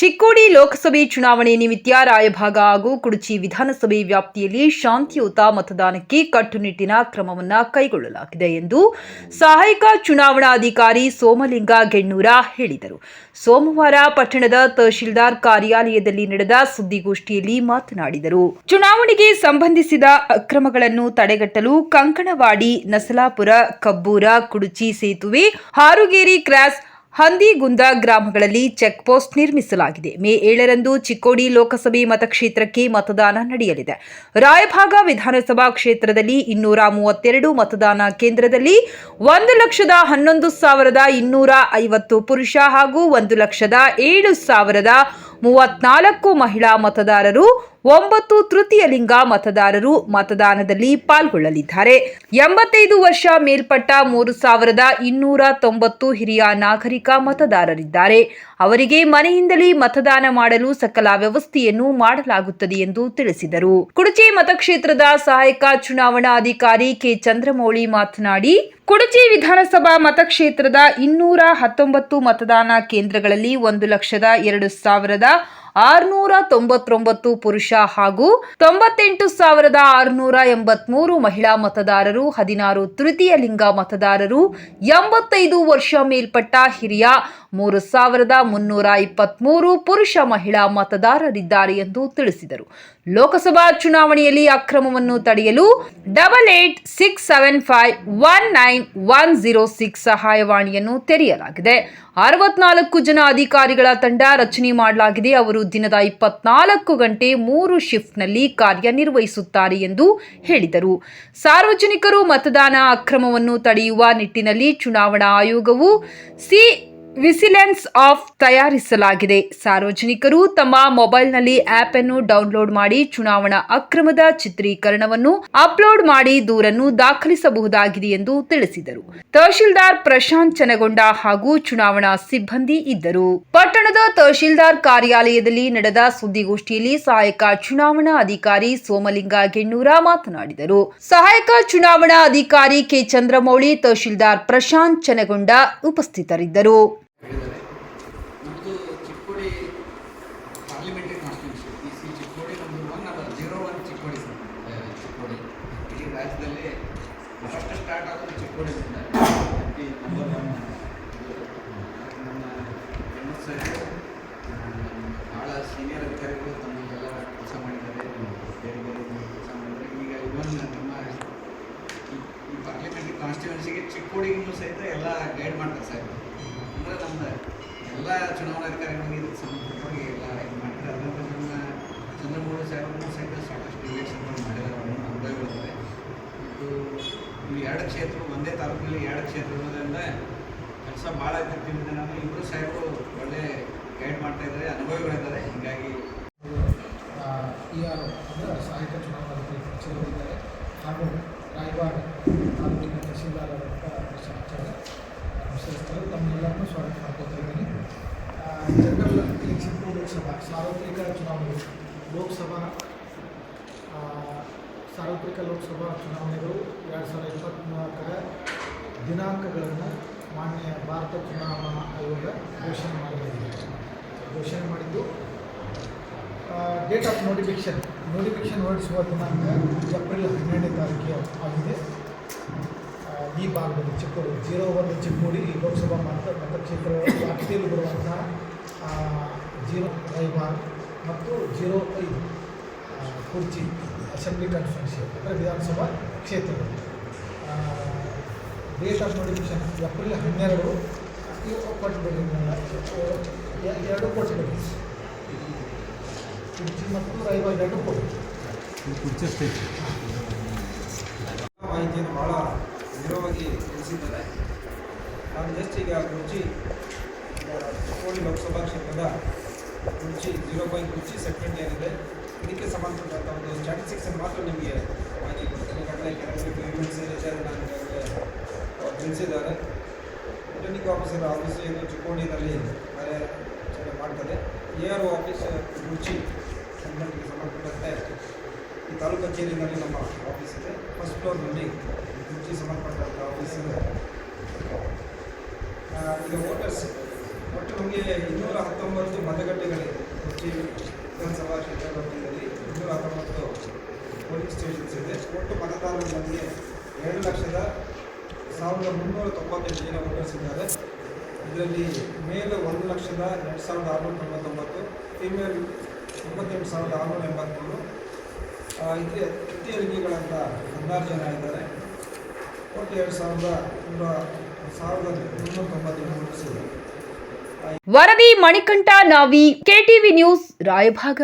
ಚಿಕ್ಕೋಡಿ ಲೋಕಸಭೆ ಚುನಾವಣೆ ನಿಮಿತ್ತ ರಾಯಭಾಗ ಹಾಗೂ ಕುಡಚಿ ವಿಧಾನಸಭೆ ವ್ಯಾಪ್ತಿಯಲ್ಲಿ ಶಾಂತಿಯುತ ಮತದಾನಕ್ಕೆ ಕಟ್ಟುನಿಟ್ಟಿನ ಕ್ರಮವನ್ನು ಕೈಗೊಳ್ಳಲಾಗಿದೆ ಎಂದು ಸಹಾಯಕ ಚುನಾವಣಾಧಿಕಾರಿ ಸೋಮಲಿಂಗ ಗೆಣ್ಣೂರ ಹೇಳಿದರು. ಸೋಮವಾರ ಪಟ್ಟಣದ ತಹಶೀಲ್ದಾರ್ ಕಾರ್ಯಾಲಯದಲ್ಲಿ ನಡೆದ ಸುದ್ದಿಗೋಷ್ಠಿಯಲ್ಲಿ ಮಾತನಾಡಿದರು. ಚುನಾವಣೆಗೆ ಸಂಬಂಧಿಸಿದ ಅಕ್ರಮಗಳನ್ನು ತಡೆಗಟ್ಟಲು ಕಂಕಣವಾಡಿ, ನಸಲಾಪುರ, ಕಬ್ಬೂರ, ಕುಡುಚಿ ಸೇತುವೆ, ಹಾರುಗೇರಿ ಕ್ರಾಸ್ ಹಂದಿಗುಂದ ಗ್ರಾಮಗಳಲ್ಲಿ ಚೆಕ್ ಪೋಸ್ಟ್ ನಿರ್ಮಿಸಲಾಗಿದೆ. ಮೇ ಏಳರಂದು ಚಿಕ್ಕೋಡಿ ಲೋಕಸಭೆ ಮತಕ್ಷೇತ್ರಕ್ಕೆ ಮತದಾನ ನಡೆಯಲಿದೆ. ರಾಯಭಾಗ ವಿಧಾನಸಭಾ ಕ್ಷೇತ್ರದಲ್ಲಿ ಇನ್ನೂರ ಮೂವತ್ತೆರಡು ಮತದಾನ ಕೇಂದ್ರದಲ್ಲಿ ಒಂದು ಲಕ್ಷದ ಹನ್ನೊಂದು ಸಾವಿರದ ಇನ್ನೂರ ಐವತ್ತು ಪುರುಷ ಹಾಗೂ ಒಂದು ಲಕ್ಷದ ಏಳು ಸಾವಿರದ ಮೂವತ್ನಾಲ್ಕು ಮಹಿಳಾ ಮತದಾರರು ಒಂಬತ್ತು ತೃತೀಯ ಲಿಂಗ ಮತದಾರರು ಮತದಾನದಲ್ಲಿ ಪಾಲ್ಗೊಳ್ಳಲಿದ್ದಾರೆ. ಎಂಬತ್ತೈದು ವರ್ಷ ಮೇಲ್ಪಟ್ಟ ಮೂರು ಸಾವಿರದ ಇನ್ನೂರ ತೊಂಬತ್ತು ಹಿರಿಯ ನಾಗರಿಕ ಮತದಾರರಿದ್ದಾರೆ. ಅವರಿಗೆ ಮನೆಯಿಂದಲೇ ಮತದಾನ ಮಾಡಲು ಸಕಲ ವ್ಯವಸ್ಥೆಯನ್ನು ಮಾಡಲಾಗುತ್ತದೆ ಎಂದು ತಿಳಿಸಿದರು. ಕುಡಚಿ ಮತಕ್ಷೇತ್ರದ ಸಹಾಯಕ ಚುನಾವಣಾಧಿಕಾರಿ ಕೆ. ಚಂದ್ರಮೌಳಿ ಮಾತನಾಡಿ ಕುಡಚಿ ವಿಧಾನಸಭಾ ಮತಕ್ಷೇತ್ರದ ಇನ್ನೂರ ಹತ್ತೊಂಬತ್ತು ಮತದಾನ ಕೇಂದ್ರಗಳಲ್ಲಿ ಒಂದು ಲಕ್ಷದ ಎರಡು ಸಾವಿರದ ಆರುನೂರ ತೊಂಬತ್ತೊಂಬತ್ತು ಪುರುಷ ಹಾಗೂ ತೊಂಬತ್ತೆಂಟು ಸಾವಿರದ ಆರುನೂರ ಎಂಬತ್ಮೂರು ಮಹಿಳಾ ಮತದಾರರು, ಹದಿನಾರು ತೃತೀಯ ಲಿಂಗ ಮತದಾರರು, ಎಂಬತ್ತೈದು ವರ್ಷ ಮೇಲ್ಪಟ್ಟ ಹಿರಿಯ, ಮೂರು ಸಾವಿರದ ಮುನ್ನೂರ ಇಪ್ಪತ್ಮೂರು ಪುರುಷ ಮಹಿಳಾ ಮತದಾರರಿದ್ದಾರೆ ಎಂದು ತಿಳಿಸಿದರು. ಲೋಕಸಭಾ ಚುನಾವಣೆಯಲ್ಲಿ ಅಕ್ರಮವನ್ನು ತಡೆಯಲು double eight six seven five one nine one zero six ಸಹಾಯವಾಣಿಯನ್ನು ತೆರೆಯಲಾಗಿದೆ. ಅರವತ್ನಾಲ್ಕು ಜನ ಅಧಿಕಾರಿಗಳ ತಂಡ ರಚನೆ ಮಾಡಲಾಗಿದೆ. ಅವರು ದಿನದ ಇಪ್ಪತ್ನಾಲ್ಕು ಗಂಟೆ ಮೂರು ಶಿಫ್ಟ್ನಲ್ಲಿ ಕಾರ್ಯನಿರ್ವಹಿಸುತ್ತಾರೆ ಎಂದು ಹೇಳಿದರು. ಸಾರ್ವಜನಿಕರು ಮತದಾನ ಅಕ್ರಮವನ್ನು ತಡೆಯುವ ನಿಟ್ಟಿನಲ್ಲಿ ಚುನಾವಣಾ ಆಯೋಗವು ಸಿ ವಿಸಿಲೆನ್ಸ್ ಆಫ್ ತಯಾರಿಸಲಾಗಿದೆ. ಸಾರ್ವಜನಿಕರು ತಮ್ಮ ಮೊಬೈಲ್ನಲ್ಲಿ ಆಪ್ ಅನ್ನು ಡೌನ್ಲೋಡ್ ಮಾಡಿ ಚುನಾವಣಾ ಅಕ್ರಮದ ಚಿತ್ರೀಕರಣವನ್ನು ಅಪ್ಲೋಡ್ ಮಾಡಿ ದೂರನ್ನು ದಾಖಲಿಸಬಹುದಾಗಿದೆ ಎಂದು ತಿಳಿಸಿದರು. ತಹಶೀಲ್ದಾರ್ ಪ್ರಶಾಂತ್ ಚನಗೊಂಡ ಹಾಗೂ ಚುನಾವಣಾ ಸಿಬ್ಬಂದಿ ಇದ್ದರು. ಪಟ್ಟಣದ ತಹಶೀಲ್ದಾರ್ ಕಾರ್ಯಾಲಯದಲ್ಲಿ ನಡೆದ ಸುದ್ದಿಗೋಷ್ಠಿಯಲ್ಲಿ ಸಹಾಯಕ ಚುನಾವಣಾ ಅಧಿಕಾರಿ ಸೋಮಲಿಂಗ ಗೆಣ್ಣೂರ ಮಾತನಾಡಿದರು. ಸಹಾಯಕ ಚುನಾವಣಾ ಅಧಿಕಾರಿ ಕೆ ಚಂದ್ರಮೌಳಿ, ತಹಶೀಲ್ದಾರ್ ಪ್ರಶಾಂತ್ ಚನಗೊಂಡ ಉಪಸ್ಥಿತರಿದ್ದರು ಹೇಳಿದ್ದಾರೆ ನಮ್ಮದು ಚಿಕ್ಕೋಡಿ ಪಾರ್ಲಿಮೆಂಟ್ರಿ ಕಾನ್ಸ್ಟಿಟ್ಯೂನ್ಸಿ ಈ ಸಿ ಚಿಕ್ಕೋಡಿ ನಮ್ಮದು ಒನ್ ಅವರ್ ಜೀರೋ ಒನ್ ಚಿಕ್ಕೋಡಿ ಸರ್ ಆ, ಚಿಕ್ಕೋಡಿ ಇಡೀ ರಾಜ್ಯದಲ್ಲಿ ಫಸ್ಟ್ ಸ್ಟಾರ್ಟ್ ಆಗೋದು ಚಿಕ್ಕೋಡಿಯಿಂದ ನಮ್ಮ ಎಂ ಎಸ್ ಭಾಳ ಸೀನಿಯರ್ ಅಧಿಕಾರಿಗಳು ತಮ್ಮದೆಲ್ಲ ಕೆಲಸ ಮಾಡಿದ್ದಾರೆ. ಬೇರೆ ಬೇರೆ ಕೆಲಸ ಮಾಡಿದ್ದಾರೆ. ಈಗ ಇವನ್ ನಮ್ಮ ಈ- ಪಾರ್ಲಿಮೆಂಟ್ ಕಾನ್ಸ್ಟಿಟ್ಯೂನ್ಸಿಗೆ ಚಿಕ್ಕೋಡಿಗೂ ಸಹಿತ ಎಲ್ಲ ಗೈಡ್ ಮಾಡ್ತಾರೆ ಸರ್. ಅಂದರೆ ನಮ್ಮ ಎಲ್ಲ ಚುನಾವಣಾಧಿಕಾರಿಗಳಿಗೆ ಇದಕ್ಕೆ ಸಂಬಂಧಪಟ್ಟವಾಗಿ ಎಲ್ಲ ಇದು ಮಾಡ್ತಾರೆ. ಅದರಿಂದ ನಮ್ಮ ಚಂದ್ರಮೌಳಿ ಸಾಹೇಬರು ಸಹಿತ ಸಾಕಷ್ಟು ಇಲೆಕ್ಷನ್ಗಳು ಮಾಡಿದ್ದಾರೆ. ಅವರು ಅನುಭವಗಳಿದ್ದಾರೆ ಮತ್ತು ಇಲ್ಲಿ ಎರಡು ಕ್ಷೇತ್ರ ಒಂದೇ ತಾಲೂಕಿನಲ್ಲಿ ಎರಡು ಕ್ಷೇತ್ರ ಇರೋದ್ರಿಂದ ಕೆಲಸ ಭಾಳ ಇದ್ದಿದ್ದರಿಂದ ನಾನು ಇಬ್ಬರು ಸಾಹೇಬರು ಒಳ್ಳೆ ಗೈಡ್ ಮಾಡ್ತಾ ಇದ್ದಾರೆ ಅನುಭವಿಗಳಿದ್ದಾರೆ ಹೀಗಾಗಿ ಇ ಆರ್ ಅಂದರೆ ಸಹಾಯಕ ಚುನಾವಣಾಧಿಕಾರಿ ಹಾಗೂ ರಾಯಬಾಗ್ ತಾಲೂಕಿನ ಆಚಾರ್ಯ ನಮಸ್ಕರಿಸ್ತಾರೆ ತಮ್ಮೆಲ್ಲರನ್ನೂ ಸ್ವಾಗತ ಮಾಡ್ಕೋತಿದ್ದೀನಿ ಜನರಲ್ ಎಲೆಕ್ಷನ್ ಲೋಕಸಭಾ ಸಾರ್ವತ್ರಿಕ ಚುನಾವಣೆ, ಲೋಕಸಭಾ ಸಾರ್ವತ್ರಿಕ ಲೋಕಸಭಾ ಚುನಾವಣೆಗಳು ಎರಡು ಸಾವಿರದ ಇಪ್ಪತ್ತ್ನಾಲ್ಕರ ದಿನಾಂಕಗಳನ್ನು ಮಾನ್ಯ ಭಾರತ ಚುನಾವಣಾ ಆಯೋಗ ಘೋಷಣೆ ಮಾಡಲಾಗಿದೆ ಘೋಷಣೆ ಮಾಡಿದ್ದು ಡೇಟ್ ಆಫ್ ನೋಟಿಫಿಕೇಷನ್ ನೋಟಿಫಿಕೇಷನ್ ಹೊರಡಿಸುವ ದಿನಾಂಕ ಏಪ್ರಿಲ್ ಹನ್ನೆರಡನೇ ತಾರೀಕಿಗೆ ಆಗಿದೆ. ಈ ಭಾಗದಲ್ಲಿ ಚಿಕ್ಕೋಡಿ ಜೀರೋ ಒಂದು ಚಿಕ್ಕೋಡಿ ಲೋಕಸಭಾ ಮತ, ಮತಕ್ಷೇತ್ರ ವ್ಯಾಪ್ತಿಯಲ್ಲಿ ಬರುವಂತಹ ಜೀರೋ ಜೀರೋ ರಾಯಬಾಗ್ ಮತ್ತು ಜೀರೋ ಐದು ಕುರ್ಚಿ. ಅಸೆಂಬ್ಲಿ ಕಾನ್ಸ್ಟಿಟ್ಯೂನ್ಸಿ ಅಂದರೆ ವಿಧಾನಸಭಾ ಕ್ಷೇತ್ರಗಳು. ಡೇಟ್ ಆಫ್ ನೋಟಿಫಿಕೇಶನ್ ಏಪ್ರಿಲ್ ಹನ್ನೆರಡು ಇವು ಕೊಟ್ಟಬಿಡಿ ಎರಡು ಕೊಟ್ಟಬಿಡಿ ಕುರ್ಚಿ ಮತ್ತು ಎರಡು ಎರಡು ಕೊಡಿ ಮಾಹಿತಿಯನ್ನು ಭಾಳ ನೇರವಾಗಿ ತಿಳಿಸಿದ್ದಾರೆ. ನಾನು ಜಸ್ಟ್ ಈಗ ಕುರ್ಚಿ ಚಿಕ್ಕೋಡಿ ಲೋಕಸಭಾ ಕ್ಷೇತ್ರದ ಕುರ್ಚಿ ಜೀರೋ ಪಾಯಿಂಟ್ ಕುರ್ಚಿ ಸೆಕೆಂಡ್ ಏನಿದೆ. ಇದಕ್ಕೆ ಸಂಬಂಧಪಟ್ಟಂಥ ಒಂದು ಸ್ಟ್ಯಾಟಿಸ್ಟಿಕ್ಸ್ ಮಾತ್ರ ನಿಮಗೆ ಮಾಹಿತಿ ಕೊಡ್ತೇನೆ. ಯಾಕಂದರೆ ಕೆಲವು ಪೇಮೆಂಟ್ಸ್ ಏನಿದೆ ನಾನು ತಿಳಿಸಿದ್ದಾರೆ. ರಿಟರ್ನಿಂಗ್ ಆಫೀಸರ್ ಆಫೀಸ್ ಏನು ಚಿಕ್ಕೋಡಿನಲ್ಲಿ ಕಾರ್ಯಾಚರಣೆ ಮಾಡ್ತಾರೆ ಎ ಆರ್ ಒ ಆಫೀಸ್ ರುಚಿ ಸಂಬಂಧಕ್ಕೆ ಸಂಬಂಧಪಟ್ಟಂತೆ ಈ ತಾಲೂಕು ಕಚೇರಿನಲ್ಲಿ ನಮ್ಮ ಆಫೀಸ್ ಇದೆ. ಫಸ್ಟ್ ಫ್ಲೋರ್ನಲ್ಲಿ ರುಚಿ ಸಂಬಂಧಪಟ್ಟಂಥ ಆಫೀಸ್ ಇದೆ. ಈಗ ವೋಟರ್ಸ್ ಒಟ್ಟು ನಮಗೆ ಇನ್ನೂರ ಹತ್ತೊಂಬತ್ತು ಮತಗಟ್ಟೆಗಳಿದೆ ಒಟ್ಟು ಮತದಾರರ ಎರಡು ಲಕ್ಷದ ಸಾವಿರದ ಮುನ್ನೂರ ತೊಂಬತ್ತೆಂಟು ಜನ ವೋಟರ್ಸ್ ಇದ್ದಾರೆ ಇದರಲ್ಲಿ ಮೇಲ್ ಒಂದು ಲಕ್ಷದ ಎರಡು ಸಾವಿರದ ಆರುನೂರ ತೊಂಬತ್ತೊಂಬತ್ತು, ಫಿಮೇಲ್ ತೊಂಬತ್ತೆಂಟು ಸಾವಿರದ ಆರುನೂರ ಎಂಬತ್ತ್ಮೂರು ಇದೇ ತೃತೀಯ ಲಿಂಗಿಗಳಂತ ಹದಿನಾರು ಜನ ಇದ್ದಾರೆ. ಒಟ್ಟು ಎರಡು ಸಾವಿರದ ನೂರ, ಸಾವಿರದ ಮುನ್ನೂರ ತೊಂಬತ್ತೆಂಟು ವೋಟರ್ಸ್ ಇದೆ ವರದಿ ಮಣಿಕಂಠ ನಾವಿ, ಕೆಟಿವಿ ನ್ಯೂಸ್, ರಾಯಭಾಗ.